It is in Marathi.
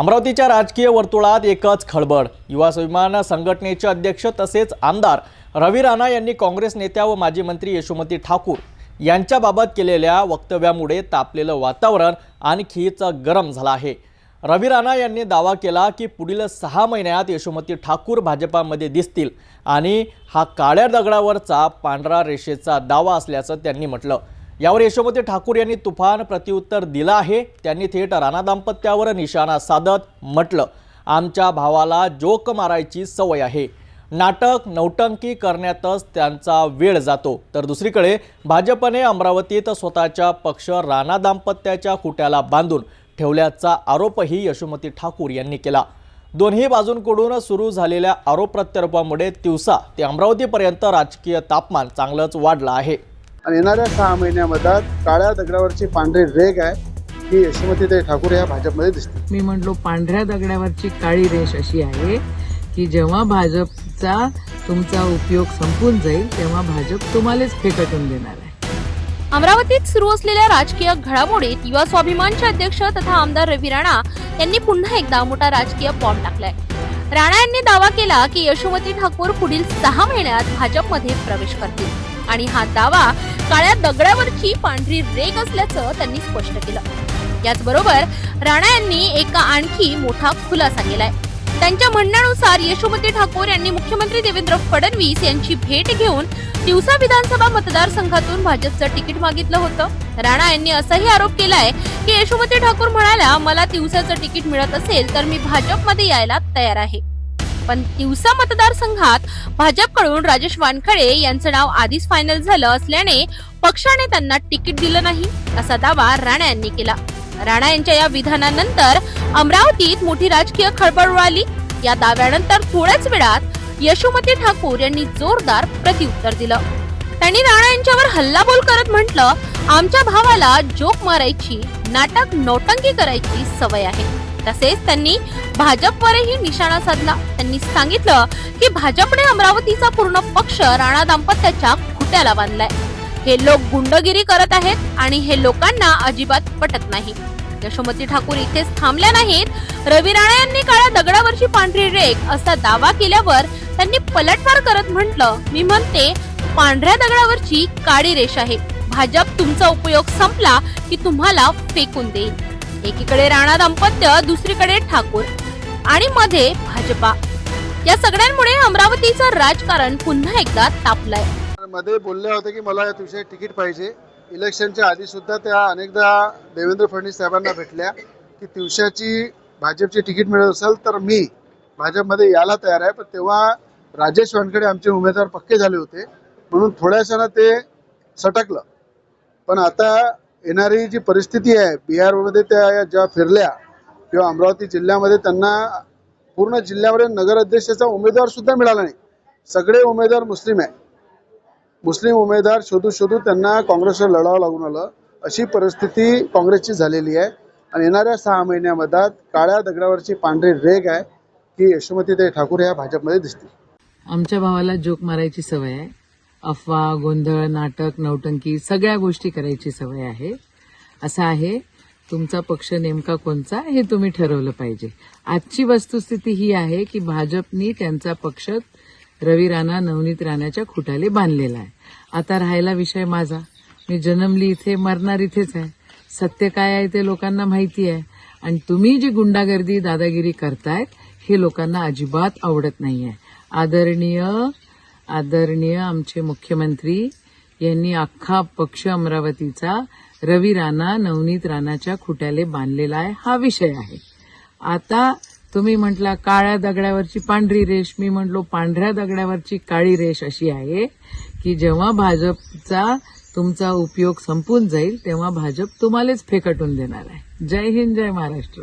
अमरावतीच्या राजकीय वर्तुळात एकच खळबळ. युवा स्वाभिमान संघटनेचे अध्यक्ष तसेच आमदार रवी राणा यांनी काँग्रेस नेत्या व माजी मंत्री यशोमती ठाकूर यांच्याबाबत केलेल्या वक्तव्यामुळे तापलेलं वातावरण आणखीच गरम झालं आहे. रवी राणा यांनी दावा केला की पुढील सहा महिन्यात यशोमती ठाकूर भाजपामध्ये दिसतील आणि हा काळ्या दगडावरचा पांढरा रेषेचा दावा असल्याचं त्यांनी म्हटलं. यावर यशोमती ठाकूर यांनी तुफान प्रत्युत्तर दिलं आहे. त्यांनी थेट राणा दाम्पत्यावर निशाणा साधत म्हटलं. आमच्या भावाला जोक मारायची सवय आहे. नाटक नौटंकी करण्यातच त्यांचा वेळ जातो. तर दुसरीकडे भाजपने अमरावतीत स्वतःच्या पक्ष राणा दाम्पत्याच्या खुट्याला बांधून ठेवल्याचा आरोपही यशोमती ठाकूर यांनी केला. दोन्ही बाजूंकडून सुरू झालेल्या आरोप प्रत्यारोपामुळे दिवसा ते अमरावतीपर्यंत राजकीय तापमान चांगलंच वाढलं आहे. आणि येणाऱ्या सहा महिन्यामध्ये काळ्या दगडावरची पांढरी रेग आहे ही यशोमतीताई ठाकूर या भाजपमध्ये दिसते. मी म्हटलो पांढऱ्या दगडावरची काळी रेष अशी आहे की जेव्हा भाजपचा तुमचा उपयोग संपून जाईल तेव्हा भाजप तुम्हालाच फेकटून देणार आहे. अमरावतीत सुरू असलेल्या राजकीय घडामोडीत युवा स्वाभिमानचे अध्यक्ष तथा आमदार रवी राणा यांनी पुन्हा एकदा मोठा राजकीय बॉम्ब टाकलाय. राणा यांनी दावा केला की यशोमती ठाकूर पुढील सहा महिन्यात भाजपमध्ये प्रवेश करतील. आणि हा दावा काळ्या दगडावरची पांढरी रेग असल्याचं त्यांनी स्पष्ट केलं. याचबरोबर राणा यांनी एका आणखी मोठा खुलासा केलाय. त्यांच्या म्हणण्यानुसार यशोमती ठाकूर यांनी मुख्यमंत्री देवेंद्र फडणवीस यांची भेट घेऊन दिवसा विधानसभा मतदारसंघातून भाजपचं तिकीट मागितलं होतं. राणा यांनी असाही आरोप केलाय की यशोमती ठाकूर म्हणाल्या मला दिवसाचं तिकीट मिळत असेल तर मी भाजपमध्ये यायला तयार आहे. पण तिवसा मतदारसंघात भाजपकडून राजेश वानखळे यांचं नाव आधीच फायनल झालं असल्याने पक्षाने त्यांना तिकीट दिलं नाही असा दावा राणा यांनी केला. राणा यांच्या या विधानानंतर अमरावतीत मोठी राजकीय खळबळ उडाली. या दाव्यानंतर थोड्याच वेळात यशोमती ठाकूर यांनी जोरदार प्रत्युत्तर दिलं. त्यांनी राणा यांच्यावर हल्लाबोल करत म्हटलं आमच्या भावाला जोक मारायची नाटक नौटंकी करायची सवय आहे. तसेच त्यांनी भाजपवरही निशाणा साधला. त्यांनी सांगितलं की भाजपने अमरावतीचा पूर्ण पक्ष राणा दाम्पत्याच्या खुट्याला बांधलाय. हे लोक गुंडगिरी करत आहेत आणि हे लोकांना अजिबात पटत नाही. यशोमती ठाकूर इथेच थांबल्या नाहीत. रवी राणा यांनी काळ्या दगडावरची पांढरी रेख असा दावा केल्यावर त्यांनी पलटवार करत म्हटलं मी म्हणते पांढऱ्या दगडावरची काळी रेष आहे. भाजप तुमचा उपयोग संपला की तुम्हाला फेकून देईल. एकीकडे राणा दाम्पत्य दुसरीकडे ठाकूर आणि मध्ये भाजपा. या सगळ्यांमुळे अमरावतीचं राजकारण पुन्हा एकदा तापलंय. मध्ये बोलले होते की मला या दिवशी तिकीट पाहिजे. इलेक्शनच्या आधी सुद्धा त्या अनेकदा देवेंद्र फडणवीस साहेबांना भेटल्या की दिवसाची भाजपची तिकीट मिळत असेल तर मी भाजपमध्ये यायला तयार आहे. पण तेव्हा राजेश वानखेडे आमचे उमेदवार पक्के झाले होते. म्हणून थोड्याशानं ते सटकलं. पण आता येणारी जी परिस्थिती आहे बिहारमध्ये त्या ज्या फिरल्या किंवा अमरावती जिल्ह्यामध्ये त्यांना पूर्ण जिल्ह्यामध्ये नगर अध्यक्षाचा उमेदवार सुद्धा मिळाला नाही. सगळे उमेदवार मुस्लिम आहे मुस्लिम उमेदवार शोधू शोधू त्यांना काँग्रेसवर लढावं लागून आलं. अशी परिस्थिती काँग्रेसची झालेली आहे. आणि येणाऱ्या सहा महिन्यामध्ये काळ्या दगडावरची पांढरी रेग आहे की यशोमतीताई ठाकूर या भाजपमध्ये दिसतील. आमच्या भावाला जोक मारायची सवय आहे. अफवा गोंधळ नाटक नौटंकी सगळ्या गोष्टी करायची सवय आहे. असं आहे तुमचा पक्ष नेमका कोणचा हे तुम्ही ठरवलं पाहिजे. आजची वस्तुस्थिती ही आहे की भाजपनी त्यांचा पक्ष रवी राणा नवनीत राणाच्या खुटाले बांधलेला आहे. आता राहायला विषय माझा. मी जन्मली इथे मरणार इथेच आहे. सत्य काय आहे ते लोकांना माहिती आहे. आणि तुम्ही जी गुंडागर्दी दादागिरी करतायत हे लोकांना अजिबात आवडत नाही आहे आदरणीय आदरणीय आमचे मुख्यमंत्री यांनी अख्खा पक्ष अमरावतीचा रवी राणा नवनीत राणाच्या खुट्याले बांधलेला आहे. हा विषय आहे. आता तुम्ही म्हटला काळ्या दगडावरची पांढरी रेष. मी म्हटलो पांढऱ्या दगडावरची काळी रेष अशी आहे की जेव्हा भाजपचा तुमचा उपयोग संपून जाईल तेव्हा भाजप तुम्हालाच फेकटून देणार आहे. जय हिंद जय महाराष्ट्र.